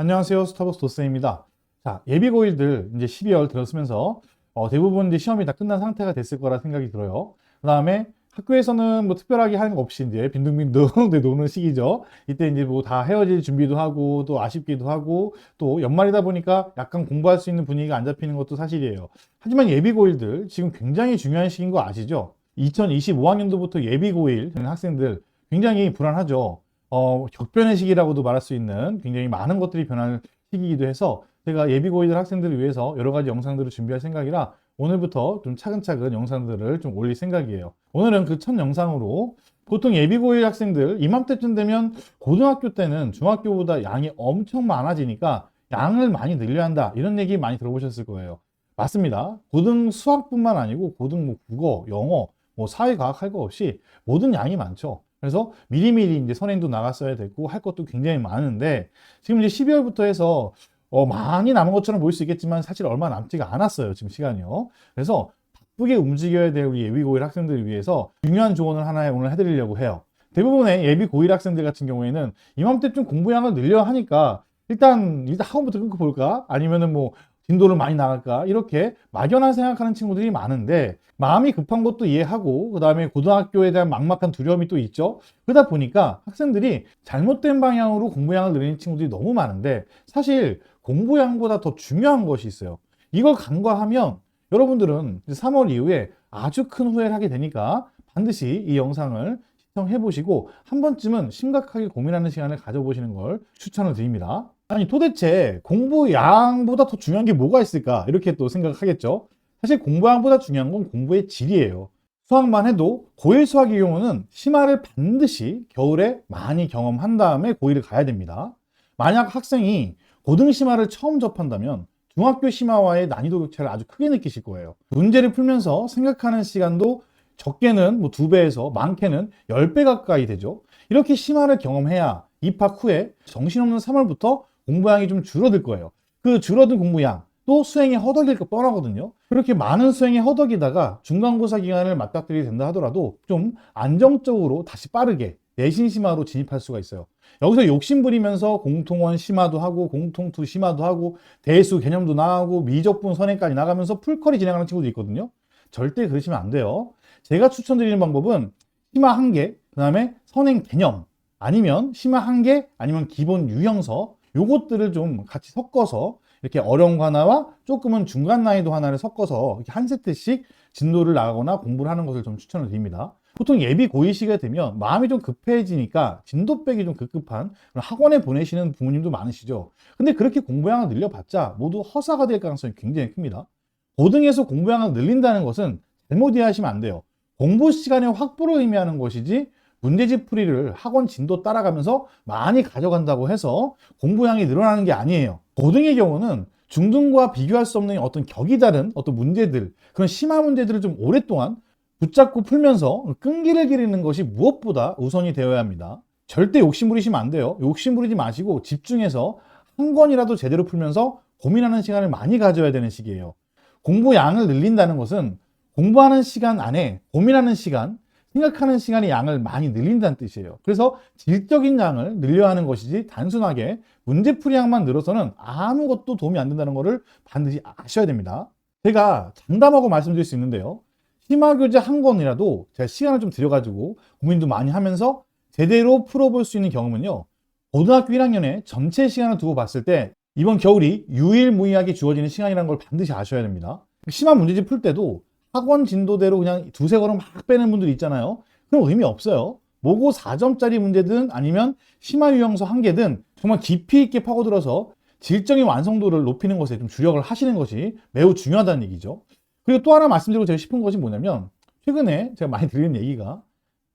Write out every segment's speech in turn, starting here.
안녕하세요. 스타벅스 도스입니다. 자, 예비고일들 이제 12월 들어서면서 어, 대부분 이제 시험이 다 끝난 상태가 됐을 거라 생각이 들어요. 그 다음에 학교에서는 뭐 특별하게 하는 거 없이 이제 빈둥빈둥 노는 시기죠. 이때 이제 뭐 다 헤어질 준비도 하고 또 아쉽기도 하고 또 연말이다 보니까 약간 공부할 수 있는 분위기가 안 잡히는 것도 사실이에요. 하지만 예비고일들 지금 굉장히 중요한 시기인 거 아시죠? 2025학년도부터 예비고일 학생들 굉장히 불안하죠. 어, 격변의 시기라고도 말할 수 있는 굉장히 많은 것들이 변할 시기이기도 해서 제가 예비고이들 학생들을 위해서 여러 가지 영상들을 준비할 생각이라 오늘부터 좀 차근차근 영상들을 좀 올릴 생각이에요. 오늘은 그 첫 영상으로 보통 예비고일 학생들 이맘때쯤 되면 고등학교 때는 중학교보다 양이 엄청 많아지니까 양을 많이 늘려야 한다 이런 얘기 많이 들어보셨을 거예요. 맞습니다. 고등 수학뿐만 아니고 고등 뭐 국어, 영어, 뭐 사회과학 할 거 없이 모든 양이 많죠. 그래서 미리미리 이제 선행도 나갔어야 됐고 할 것도 굉장히 많은데 지금 이제 12월부터 해서 어, 많이 남은 것처럼 보일 수 있겠지만 사실 얼마 남지가 않았어요. 지금 시간이요. 그래서 바쁘게 움직여야 될 우리 예비 고1 학생들을 위해서 중요한 조언을 하나 오늘 해드리려고 해요. 대부분의 예비 고1 학생들 같은 경우에는 이맘때쯤 공부량을 늘려 하니까 일단 일단 학원부터 끊고 볼까? 아니면은 뭐 진도를 많이 나갈까? 이렇게 막연한 생각하는 친구들이 많은데 마음이 급한 것도 이해하고 그 다음에 고등학교에 대한 막막한 두려움이 또 있죠. 그러다 보니까 학생들이 잘못된 방향으로 공부량을 늘리는 친구들이 너무 많은데 사실 공부량보다 더 중요한 것이 있어요. 이걸 간과하면 여러분들은 3월 이후에 아주 큰 후회를 하게 되니까 반드시 이 영상을 시청해 보시고 한 번쯤은 심각하게 고민하는 시간을 가져보시는 걸 추천을 드립니다. 아니 도대체 공부량보다 더 중요한 게 뭐가 있을까 이렇게 또 생각하겠죠. 사실 공부량보다 중요한 건 공부의 질이에요. 수학만 해도 고1 수학의 경우는 심화를 반드시 겨울에 많이 경험한 다음에 고1을 가야 됩니다. 만약 학생이 고등 심화를 처음 접한다면 중학교 심화와의 난이도 격차를 아주 크게 느끼실 거예요. 문제를 풀면서 생각하는 시간도 적게는 뭐 두 배에서 많게는 10배 가까이 되죠. 이렇게 심화를 경험해야 입학 후에 정신없는 3월부터 공부량이 좀 줄어들 거예요. 그 줄어든 공부량 또 수행이 허덕일 거 뻔하거든요. 그렇게 많은 수행이 허덕이다가 중간고사 기간을 맞닥뜨리게 된다 하더라도 좀 안정적으로 다시 빠르게 내신 심화로 진입할 수가 있어요. 여기서 욕심 부리면서 공통원 심화도 하고 공통투 심화도 하고 대수 개념도 나가고 미적분 선행까지 나가면서 풀컬이 진행하는 친구도 있거든요. 절대 그러시면 안 돼요. 제가 추천드리는 방법은 심화 한 개, 그 다음에 선행 개념, 아니면 심화 한 개, 아니면 기본 유형서, 요것들을 좀 같이 섞어서 이렇게 어려운 거 하나와 조금은 중간 난이도 하나를 섞어서 한 세트씩 진도를 나가거나 공부를 하는 것을 좀 추천을 드립니다. 보통 예비 고2 시기가 되면 마음이 좀 급해지니까 진도 빼기 좀 급급한 학원에 보내시는 부모님도 많으시죠. 근데 그렇게 공부량을 늘려봤자 모두 허사가 될 가능성이 굉장히 큽니다. 고등에서 공부량을 늘린다는 것은 잘못 이해하시면 안 돼요. 공부 시간의 확보를 의미하는 것이지 문제집 풀이를 학원 진도 따라가면서 많이 가져간다고 해서 공부량이 늘어나는 게 아니에요. 고등의 경우는 중등과 비교할 수 없는 어떤 격이 다른 어떤 문제들, 그런 심화 문제들을 좀 오랫동안 붙잡고 풀면서 끈기를 기르는 것이 무엇보다 우선이 되어야 합니다. 절대 욕심 부리시면 안 돼요. 욕심 부리지 마시고 집중해서 한 권이라도 제대로 풀면서 고민하는 시간을 많이 가져야 되는 시기예요. 공부 양을 늘린다는 것은 공부하는 시간 안에 고민하는 시간, 생각하는 시간의 양을 많이 늘린다는 뜻이에요. 그래서 질적인 양을 늘려야 하는 것이지 단순하게 문제풀이 양만 늘어서는 아무것도 도움이 안 된다는 것을 반드시 아셔야 됩니다. 제가 장담하고 말씀드릴 수 있는데요. 심화교재 한 권이라도 제가 시간을 좀 들여가지고 고민도 많이 하면서 제대로 풀어볼 수 있는 경험은요. 고등학교 1학년에 전체 시간을 두고 봤을 때 이번 겨울이 유일무이하게 주어지는 시간이라는 걸 반드시 아셔야 됩니다. 심화 문제집 풀 때도 학원 진도대로 그냥 두세 걸음 막 빼는 분들 있잖아요. 그럼 의미 없어요. 모고 4점짜리 문제든 아니면 심화 유형서 한 개든 정말 깊이 있게 파고들어서 질적인 완성도를 높이는 것에 좀 주력을 하시는 것이 매우 중요하다는 얘기죠. 그리고 또 하나 말씀드리고 제가 싶은 것이 뭐냐면 최근에 제가 많이 드리는 얘기가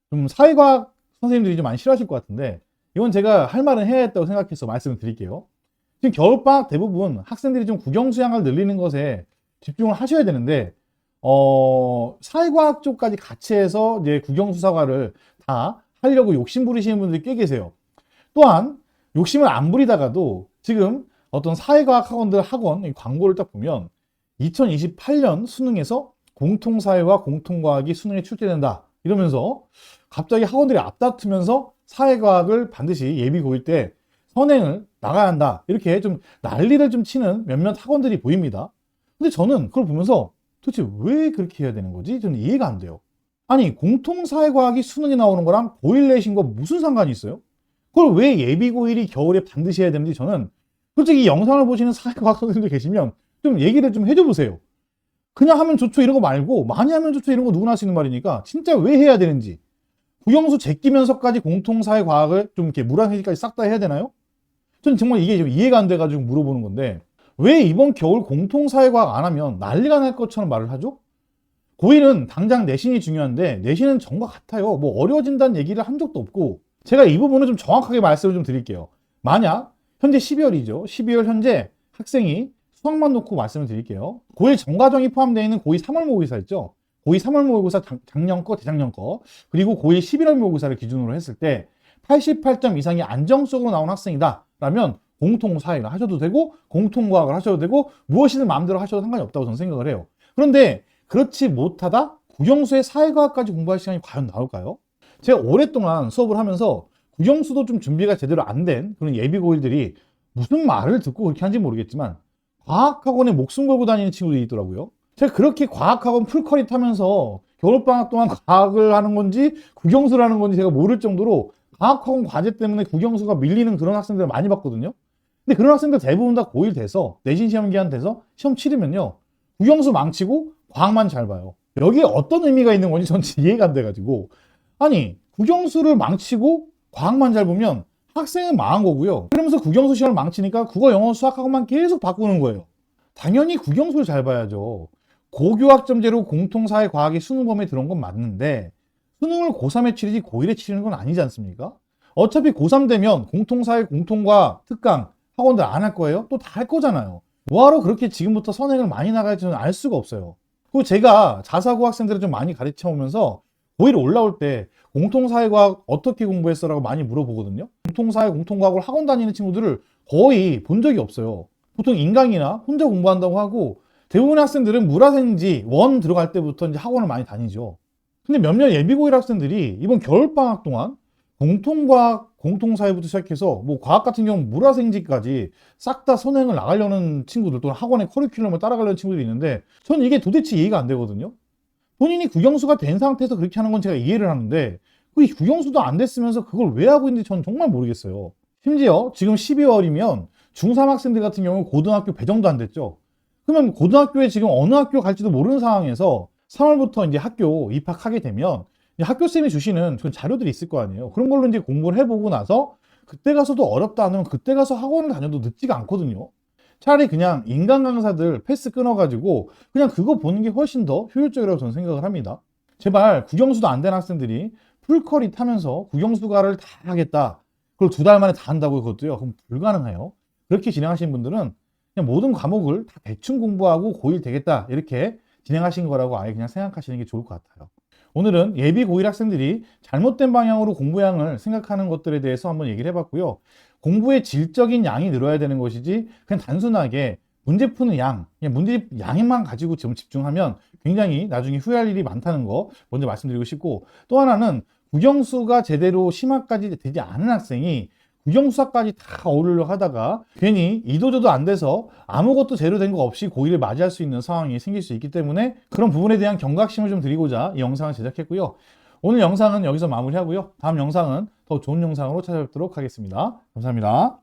좀 사회과학 선생님들이 좀 많이 싫어하실 것 같은데 이건 제가 할 말은 해야 했다고 생각해서 말씀을 드릴게요. 지금 겨울방학 대부분 학생들이 좀 국영수양을 늘리는 것에 집중을 하셔야 되는데 어, 사회과학 쪽까지 같이 해서 이제 국영수사과를 다 하려고 욕심 부리시는 분들이 꽤 계세요. 또한 욕심을 안 부리다가도 지금 어떤 사회과학 학원들 학원 광고를 딱 보면 2028년 수능에서 공통사회와 공통과학이 수능에 출제된다 이러면서 갑자기 학원들이 앞다투면서 사회과학을 반드시 예비 고일 때 선행을 나가야 한다. 이렇게 좀 난리를 좀 치는 몇몇 학원들이 보입니다. 근데 저는 그걸 보면서 도대체 왜 그렇게 해야 되는 거지? 저는 이해가 안 돼요. 아니, 공통사회과학이 수능에 나오는 거랑 고1 내신과 무슨 상관이 있어요? 그걸 왜 예비 고1이 겨울에 반드시 해야 되는지 저는 솔직히 이 영상을 보시는 사회과학 선생님들 계시면 좀 얘기를 좀 해줘 보세요. 그냥 하면 좋죠 이런 거 말고 많이 하면 좋죠 이런 거 누구나 할 수 있는 말이니까 진짜 왜 해야 되는지 국영수 제끼면서까지 공통사회과학을 좀 이렇게 물안해지까지 싹 다 해야 되나요? 저는 정말 이게 좀 이해가 안 돼가지고 물어보는 건데 왜 이번 겨울 공통사회과학 안 하면 난리가 날 것처럼 말을 하죠? 고1은 당장 내신이 중요한데 내신은 전과 같아요. 뭐 어려워진다는 얘기를 한 적도 없고 제가 이 부분을 좀 정확하게 말씀을 좀 드릴게요. 만약 현재 12월이죠. 12월 현재 학생이 수학만 놓고 말씀을 드릴게요. 고1 전과정이 포함되어 있는 고2 3월 모의고사 있죠. 고2 3월 모의고사 작- 작년 거, 재작년 거, 그리고 고1 11월 모의고사를 기준으로 했을 때 88점 이상이 안정적으로 나온 학생이다. 라면 공통 사회를 하셔도 되고 공통 과학을 하셔도 되고 무엇이든 마음대로 하셔도 상관이 없다고 저는 생각을 해요. 그런데 그렇지 못하다 국영수의 사회과학까지 공부할 시간이 과연 나올까요? 제가 오랫동안 수업을 하면서 국영수도 좀 준비가 제대로 안 된 그런 예비고일들이 무슨 말을 듣고 그렇게 하는지 모르겠지만 과학학원에 목숨 걸고 다니는 친구들이 있더라고요. 제가 그렇게 과학학원 풀커리 타면서 겨울방학 동안 과학을 하는 건지 국영수를 하는 건지 제가 모를 정도로 과학학원 과제 때문에 국영수가 밀리는 그런 학생들을 많이 봤거든요. 근데 그런 학생들 대부분 다 고1 돼서 내신 시험 기간 돼서 시험 치르면요. 국영수 망치고 과학만 잘 봐요. 여기에 어떤 의미가 있는 건지 전 이해가 안 돼가지고 아니 국영수를 망치고 과학만 잘 보면 학생은 망한 거고요. 그러면서 국영수 시험을 망치니까 국어, 영어, 수학학원만 계속 바꾸는 거예요. 당연히 국영수를 잘 봐야죠. 고교학점제로 공통사회 과학이 수능 범위에 들어온 건 맞는데 수능을 고3에 치르지 고1에 치르는 건 아니지 않습니까? 어차피 고3 되면 공통사회, 공통과 특강 학원들 안 할 거예요? 또 다 할 거잖아요. 뭐하러 그렇게 지금부터 선행을 많이 나갈지는 알 수가 없어요. 그리고 제가 자사고 학생들을 좀 많이 가르쳐 오면서 고1 올라올 때 공통사회과학 어떻게 공부했어라고 많이 물어보거든요. 공통사회, 공통과학을 학원 다니는 친구들을 거의 본 적이 없어요. 보통 인강이나 혼자 공부한다고 하고 대부분의 학생들은 물화생지 원 들어갈 때부터 이제 학원을 많이 다니죠. 근데 몇몇 예비고1 학생들이 이번 겨울방학 동안 공통과학, 공통사회부터 시작해서 뭐 과학 같은 경우는 물화생지까지 싹 다 선행을 나가려는 친구들 또는 학원의 커리큘럼을 따라가려는 친구들이 있는데 저는 이게 도대체 이해가 안 되거든요. 본인이 국영수가 된 상태에서 그렇게 하는 건 제가 이해를 하는데 그 국영수도 안 됐으면서 그걸 왜 하고 있는지 저는 정말 모르겠어요. 심지어 지금 12월이면 중3 학생들 같은 경우 고등학교 배정도 안 됐죠. 그러면 고등학교에 지금 어느 학교 갈지도 모르는 상황에서 3월부터 이제 학교 입학하게 되면 학교 쌤이 주시는 그 자료들이 있을 거 아니에요. 그런 걸로 이제 공부를 해보고 나서 그때 가서도 어렵다 하면 그때 가서 학원을 다녀도 늦지가 않거든요. 차라리 그냥 인간 강사들 패스 끊어가지고 그냥 그거 보는 게 훨씬 더 효율적이라고 저는 생각을 합니다. 제발 국영수도 안 된 학생들이 풀커리 타면서 국영수가를 다 하겠다. 그걸 두 달 만에 다 한다고 그것도요. 그럼 불가능해요. 그렇게 진행하신 분들은 그냥 모든 과목을 다 대충 공부하고 고1 되겠다. 이렇게 진행하신 거라고 아예 그냥 생각하시는 게 좋을 것 같아요. 오늘은 예비 고1 학생들이 잘못된 방향으로 공부량을 생각하는 것들에 대해서 한번 얘기를 해봤고요. 공부의 질적인 양이 늘어야 되는 것이지 그냥 단순하게 문제 푸는 양, 문제 양만 가지고 지금 집중하면 굉장히 나중에 후회할 일이 많다는 거 먼저 말씀드리고 싶고 또 하나는 국영수가 제대로 심화까지 되지 않은 학생이 국영수학까지 다 어울리려 하다가 괜히 이도저도 안 돼서 아무것도 제대로 된 거 없이 고1을 맞이할 수 있는 상황이 생길 수 있기 때문에 그런 부분에 대한 경각심을 좀 드리고자 이 영상을 제작했고요. 오늘 영상은 여기서 마무리하고요. 다음 영상은 더 좋은 영상으로 찾아뵙도록 하겠습니다. 감사합니다.